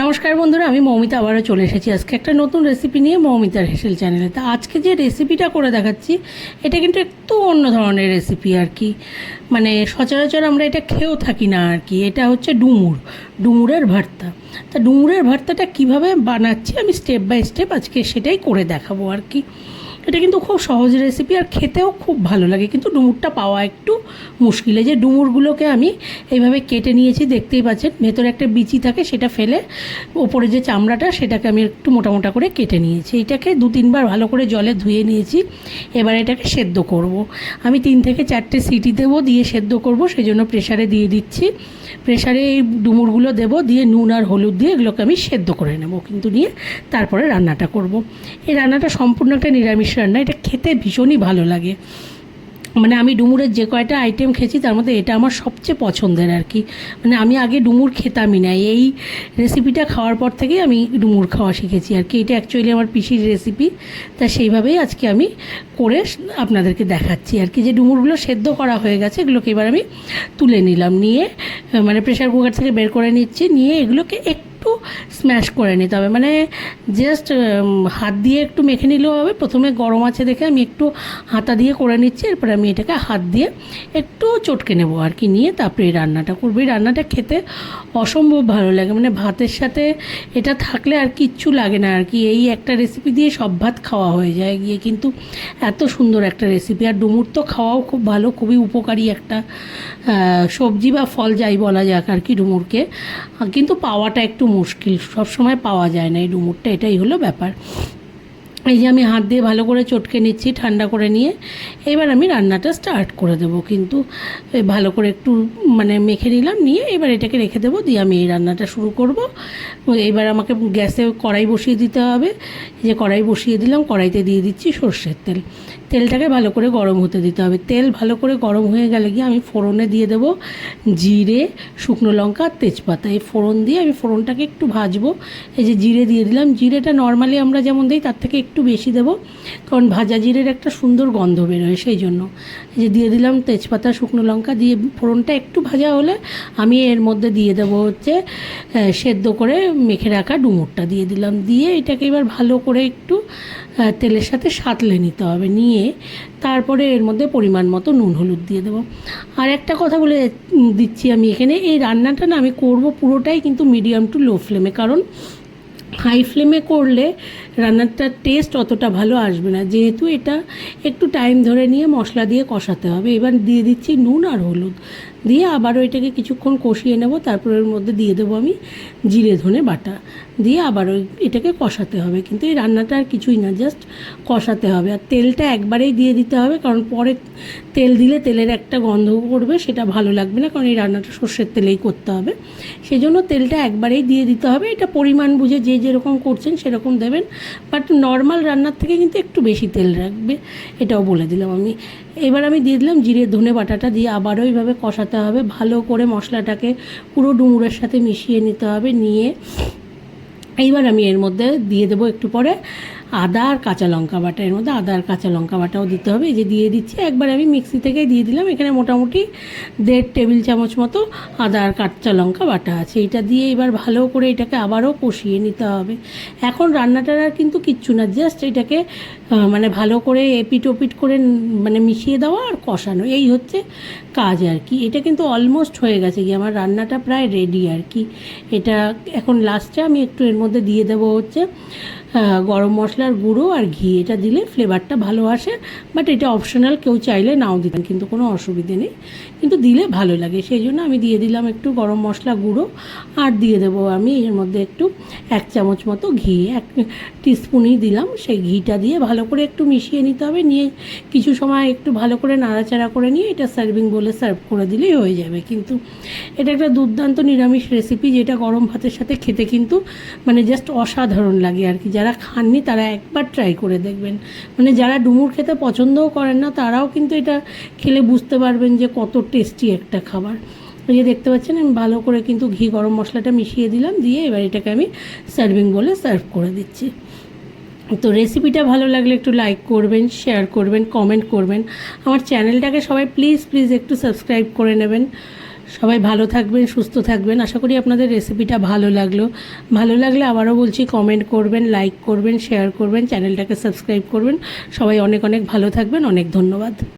নমস্কার বন্ধুরা, আমি মৌমিতা আবারও চলে এসেছি। আজকে একটা নতুন রেসিপি নিয়ে মৌমিতার হেসেল চ্যানেলে তা আজকে যে রেসিপিটা করে দেখাচ্ছি, এটা কিন্তু একটু অন্য ধরনের রেসিপি আর কি। মানে সচরাচর আমরা এটা খেয়েও থাকি না আর কি। এটা হচ্ছে ডুমুর, ডুমুরের ভর্তা। তা ডুমুরের ভর্তাটা কীভাবে বানাচ্ছি, আমি স্টেপ বাই স্টেপ আজকে সেটাই করে দেখাবো আর কি। এটা কিন্তু খুব সহজ রেসিপি আর খেতেও খুব ভালো লাগে। কিন্তু ডুমুরটা পাওয়া একটু মুশকিল। এই যে ডুমুরগুলোকে আমি এইভাবে কেটে নিয়েছি, দেখতেই পাচ্ছেন। ভেতরে একটা বিচি থাকে, সেটা ফেলে ওপরে যে চামড়াটা, সেটাকে আমি একটু মোটা মোটা করে কেটে নিয়েছি। এটাকে দু তিনবার ভালো করে জলে ধুয়ে নিয়েছি। এবার এটাকে সেদ্ধ করব। আমি তিন থেকে চারটে সিটি দেবো দিয়ে সেদ্ধ করব সেই জন্য প্রেশারে দিয়ে দিচ্ছি। প্রেশারে এই ডুমুরগুলো দেবো দিয়ে নুন আর হলুদ দিয়ে এগুলোকে আমি সেদ্ধ করে নেব। কিন্তু নিয়ে তারপরে রান্নাটা করব। এই রান্নাটা সম্পূর্ণ একটা নিরামিষ রান্না। এটা খেতে ভীষণই ভালো লাগে। মানে আমি ডুমুরের যে কয়টা আইটেম খেয়েছি, তার মধ্যে এটা আমার সবচেয়ে পছন্দের আর কি। মানে আমি আগে ডুমুর খেতামই না। এই রেসিপিটা খাওয়ার পর থেকেই আমি ডুমুর খাওয়া শিখেছি আর কি। এটা অ্যাকচুয়ালি আমার পিসির রেসিপি তা সেইভাবেই আজকে আমি করে আপনাদেরকে দেখাচ্ছি আর কি। যে ডুমুরগুলো সেদ্ধ করা হয়ে গেছে, এগুলোকে এবার আমি তুলে নিলাম। নিয়ে মানে প্রেশার কুকার থেকে বের করে নিচ্ছি। নিয়ে এগুলোকে একটু স্ম্যাশ করে নিতে হবে। মানে জাস্ট হাত দিয়ে একটু মেখে নিলেও হবে। প্রথমে গরম আছে দেখে আমি একটু হাতা দিয়ে করে নিচ্ছি। এরপরে আমি এটাকে হাত দিয়ে একটু চটকে নেব আর কি। নিয়ে তারপরে এই রান্নাটা করব। এই রান্নাটা খেতে অসম্ভব ভালো লাগে। মানে ভাতের সাথে এটা থাকলে আর কিচ্ছু লাগে না আর কি। এই একটা রেসিপি দিয়ে সব ভাত খাওয়া হয়ে যায় গিয়ে। কিন্তু এত সুন্দর একটা রেসিপি আর ডুমুর তো খাওয়াও খুব ভালো, খুবই উপকারী একটা সবজি বা ফল যাই বলা যাক আর কি ডুমুরকে। কিন্তু পাওয়াটা একটু মুশকিল। সব সময় পাওয়া যায় না এই ডুমুরটা এটাই হলো ব্যাপার। এই যে আমি হাত দিয়ে ভালো করে চটকে নিচ্ছি, ঠান্ডা করে নিয়ে, এবার আমি রান্নাটা স্টার্ট করে দেবো। কিন্তু ভালো করে একটু মানে মেখে নিলাম, নিয়ে এবার এটাকে রেখে দেবো, দিয়ে আমি এই রান্নাটা শুরু করব। এবার আমাকে গ্যাসে কড়াই বসিয়ে দিতে হবে। যে কড়াই বসিয়ে দিলাম, কড়াইতে দিয়ে দিচ্ছি সর্ষের তেল। তেলটাকে ভালো করে গরম হতে দিতে হবে। তেল ভালো করে গরম হয়ে গেলে গিয়ে আমি ফোড়নে দিয়ে দেবো জিরে, শুকনো লঙ্কা আর তেজপাতা। এই ফোড়ন দিয়ে আমি ফোড়নটাকে একটু ভাজবো। এই যে জিরে দিয়ে দিলাম। জিরেটা নর্মালি আমরা যেমন দিই, তার থেকে একটু বেশি দেবো, কারণ ভাজা জিরের একটা সুন্দর গন্ধ বেরোয় সেই জন্য। যে দিয়ে দিলাম তেজপাতা, শুকনো লঙ্কা, দিয়ে ফোড়নটা একটু ভাজা হলে আমি এর মধ্যে দিয়ে দেবো হচ্ছে সেদ্ধ করে মেখে রাখা ডুমুরটা দিয়ে দিলাম। দিয়ে এটাকে এবার ভালো করে একটু তেলের সাথে সাঁতলে নিতে হবে, নিয়ে তারপরে এর মধ্যে পরিমাণ মতো নুন, হলুদ দিয়ে দেবো। আর একটা কথা বলে দিচ্ছি আমি এখানে, এই রান্নাটা না আমি করব পুরোটাই কিন্তু মিডিয়াম টু লো ফ্লেমে, কারণ হাই ফ্লেমে করলে রান্নাটার টেস্ট অতটা ভালো আসবে না। যেহেতু এটা একটু টাইম ধরে নিয়ে মশলা দিয়ে কষাতে হবে। এবার দিয়ে দিচ্ছি নুন আর হলুদ। দিয়ে আবারও এটাকে কিছুক্ষণ কষিয়ে নেব। তারপর এর মধ্যে দিয়ে দেবো আমি জিরে ধনে বাটা। দিয়ে আবারও এটাকে কষাতে হবে। কিন্তু এই রান্নাটা আর কিছুই না জাস্ট কষাতে হবে। আর তেলটা একবারেই দিয়ে দিতে হবে, কারণ পরে তেল দিলে তেলের একটা গন্ধ করবে, সেটা ভালো লাগবে না, কারণ এই রান্নাটা সর্ষের তেলেই করতে হবে। সেই জন্য তেলটা একবারেই দিয়ে দিতে হবে। এটা পরিমাণ বুঝে যে যেরকম করছেন সেরকম দেবেন। বাট নর্মাল রান্নার থেকে কিন্তু একটু বেশি তেল রাখবে এটাও বলে দিলাম আমি। এবার আমি দিয়ে দিলাম জিরে, ধনে বাটাটা দিয়ে আবারও এইভাবে কষাতে হবে। ভালো করে মশলাটাকে পুরো ডুমুরের সাথে মিশিয়ে নিতে হবে, নিয়ে এইবার আমি এর মধ্যে দিয়ে দেবো একটু পরে আদা আর কাঁচা লঙ্কা বাটা। এর মধ্যে আদা আর কাঁচা লঙ্কা বাটাও দিতে হবে। এই যে দিয়ে দিচ্ছি, একবার আমি মিক্সি থেকে দিয়ে দিলাম। এখানে মোটামুটি দেড় টেবিল চামচ মতো আদা আর কাঁচা লঙ্কা বাটা আছে। এটা দিয়ে এবার ভালো করে এটাকে আবারও কষিয়ে নিতে হবে। এখন রান্নাটার আর কিন্তু কিচ্ছু না, জাস্ট এটাকে মানে ভালো করে এপিট ওপিট করে মানে মিশিয়ে দেওয়া আর কষানো। এই হচ্ছে কাজ আর কি। এটা কিন্তু অলমোস্ট হয়ে গেছে কি আমার রান্নাটা প্রায় রেডি আর কি। এটা এখন লাস্টে আমি একটু এর মধ্যে দিয়ে দেবো হচ্ছে গরম মশলার গুঁড়ো আর ঘি। এটা দিলে ফ্লেভারটা ভালো আসে বাট এটা অপশনাল কেউ চাইলে নাও দিবেন কিন্তু কোনো অসুবিধে নেই। কিন্তু দিলে ভালো লাগে। সেই জন্য আমি দিয়ে দিলাম একটু গরম মশলা গুঁড়ো আর দিয়ে দেবো আমি এর মধ্যে একটু এক চামচ মতো ঘি। এক টিস্পুনই দিলাম। সেই ঘিটা দিয়ে ভালো করে একটু মিশিয়ে নিতে হবে। নিয়ে কিছু সময় একটু ভালো করে নাড়াচাড়া করে নিয়ে এটা সার্ভিং বলে সার্ভ করে দিলেই হয়ে যাবে। কিন্তু এটা একটা দুর্দান্ত নিরামিষ রেসিপি যেটা গরম ভাতের সাথে খেতে কিন্তু মানে জাস্ট অসাধারণ লাগে আর কি। যারা খাননি তারা একবার ট্রাই করে দেখবেন। মানে যারা ডুমুর খেতে পছন্দও করেন না, তারাও কিন্তু এটা খেলে বুঝতে পারবেন যে কত টেস্টি একটা খাবার। এই যে দেখতে পাচ্ছেন, আমি ভালো করে কিন্তু ঘি গরম মশলাটা মিশিয়ে দিলাম, দিয়ে এবার এটাকে আমি সার্ভিং বলে সার্ভ করে দিচ্ছি। তো রেসিপিটা ভালো লাগলে একটু লাইক করবেন শেয়ার করবেন কমেন্ট করবেন। আমার চ্যানেলটাকে সবাই প্লিজ প্লিজ একটু সাবস্ক্রাইব করে নেবেন। সবাই ভালো থাকবেন, সুস্থ থাকবেন। আশা করি আপনাদের রেসিপিটা ভালো লাগল। ভালো লাগলে আবারও বলছি কমেন্ট করবেন লাইক করবেন শেয়ার করবেন চ্যানেলটাকে সাবস্ক্রাইব করবেন। সবাই অনেক অনেক ভালো থাকবেন। অনেক ধন্যবাদ।